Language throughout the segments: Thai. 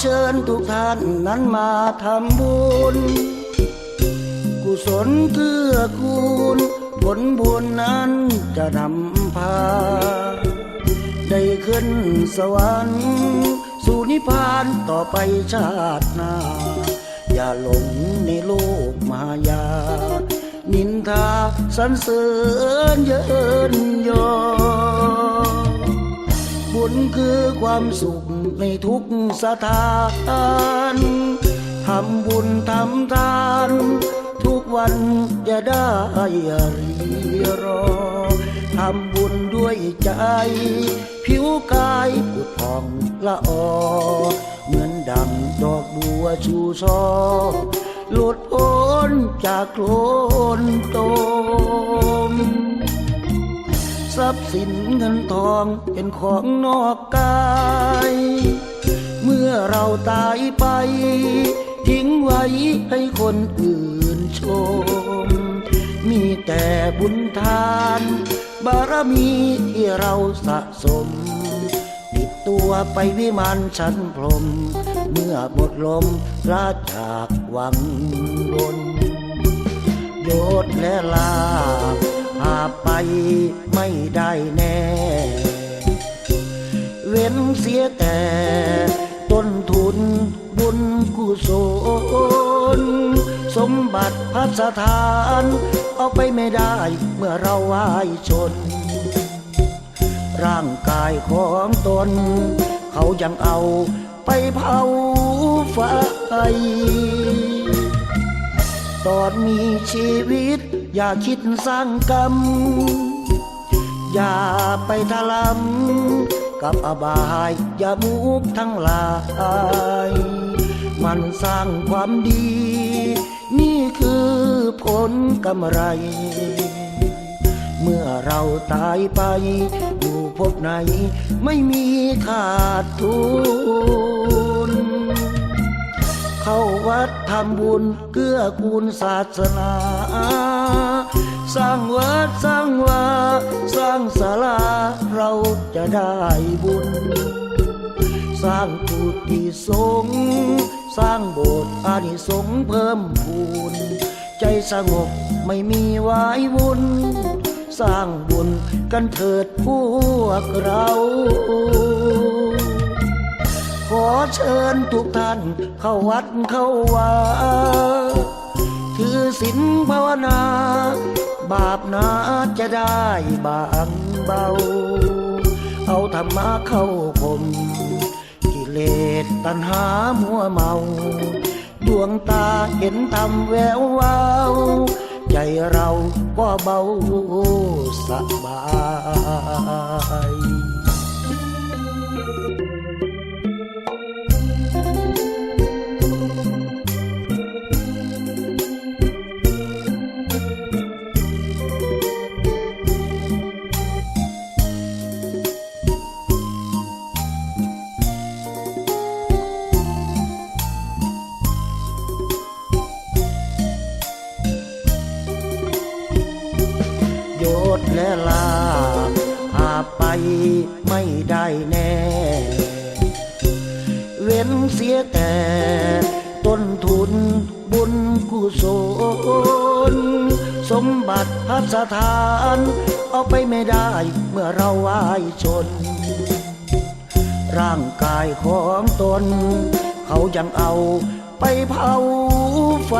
เชิญทุกท่านนั้นมาทำบุญ กุศลเกื้อกูล ผลบุญนั้นจะนำพา ได้ขึ้นสวรรค์สู่นิพพานต่อไปชาติหน้า อย่าหลงในโลกมายา นินทาสรรเสริญเยินยอ บุญคือความสุขในทุกสถานทำบุญทำทาน ทุกวันจะได้รีรอทำบุญด้วยใจ ผิวกายผุดผ่องละออเหมือนดังดอกบัวชูช่อหลุดพ้นจากโคลนตม ทรัพย์สินเงินทองเป็นของนอกกาย เมื่อเราตายไป ทิ้งไว้ให้คนอื่นชม มีแต่บุญทาน บารมีที่เราสะสม ติดตัวไปวิมานชั้นพรม เมื่อหมดลมราจากวังบนโยดและลาพาไปไม่ได้แน่ เว้นเสียแต่ต้นทุนบุญกุศลสมบัติพัสถานเอาไปไม่ได้เมื่อเราวายชน ร่างกายของตน เขายังเอาไปเผาไฟตอนมีชีวิต อย่าคิดสร้างกรรม อย่าไปทะลำกับอบาย อย่ามุกทั้งหลาย มันสร้างความดี นี่คือผลกำไร เมื่อเราตายไปอยู่พบไหน ไม่มีขาดทุน เข้าวัดทำบุญเกื้อกูลศาสนา สร้างวัดสร้างวาสร้างศาลาเราจะได้บุญ สร้างกุฏิสงฆ์สร้างโบสถ์อานิสงส์เพิ่มพูน ใจสงบไม่มีวายวุ่นสร้างบุญกันเถิดพวกเรา เชิญทุกท่านเข้าวัดเข้าวาถือศีลภาวนา บาปนาจะได้บางเบา เอาธรรมะเข้าผมกิเลสตัณหามัวเมา ดวงตาเห็นธรรมแวววาวใจเราก็เบาสบาย ไปไม่ได้แน่ เว้นเสียแต่ต้นทุนบุญกุศลสมบัติพัสถานเอาไปไม่ได้เมื่อเราไหวายชน ร่างกายของตน เขายังเอาไปเผาไฟ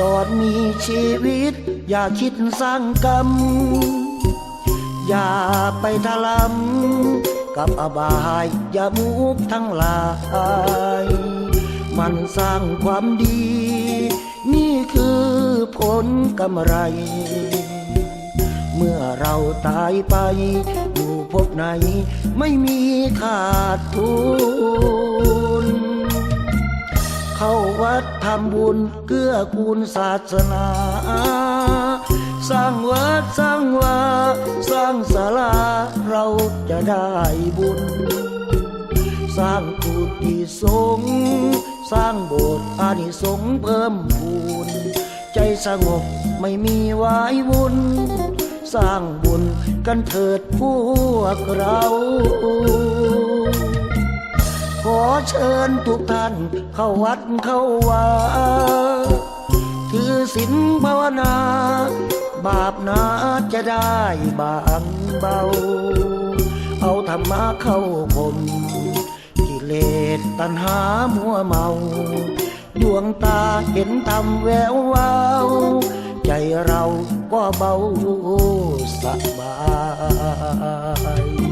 ตอนมีชีวิต อย่าคิดสร้างกรรม อย่าไปทะลำกับอบายอย่ามุกทั้งหลาย มันสร้างความดี นี่คือผลกำไร เมื่อเราตายไปอยู่พบไหน ไม่มีขาดทุน เข้าวัดทำบุญเกื้อกูลศาสนา สร้างวัดสร้างวาสร้างศาลาเราจะได้บุญ สร้างกุฏิสงฆ์สร้างโบสถ์อานิสงส์เพิ่มพูน ใจสงบไม่มีวายวุ่น สร้างบุญกันเถิดพวกเรา ขอเชิญทุกท่านเข้าวัดเข้าวา ถือศีลภาวนา บาปนาจะได้บางเบา เอาธรรมะเข้าผมกิเลสตัณหามัวเมา ดวงตาเห็นธรรมแวววาวใจเราก็เบาสบาย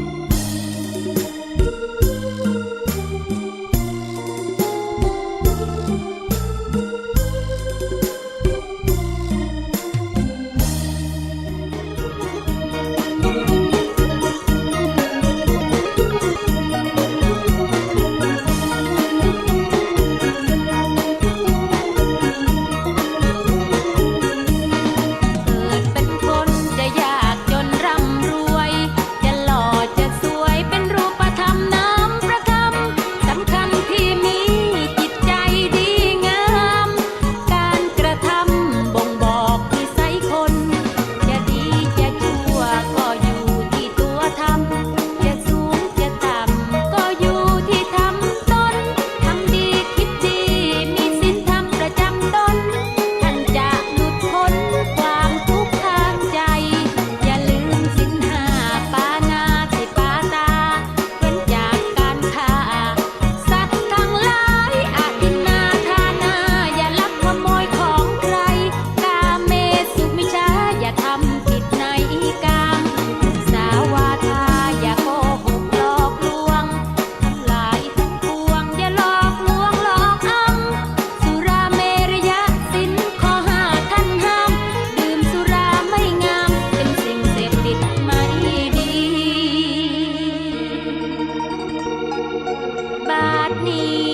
你。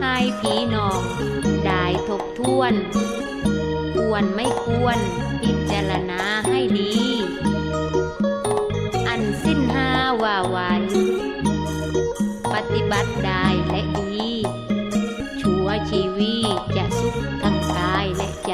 ให้พี่น้อง ได้ทบทวน ควรไม่ควร พิจารณาให้ดี อันสิ้นห้าว่าไวปฏิบัติได้และดี ชัวชีวีจะสุขทั้งกายและใจ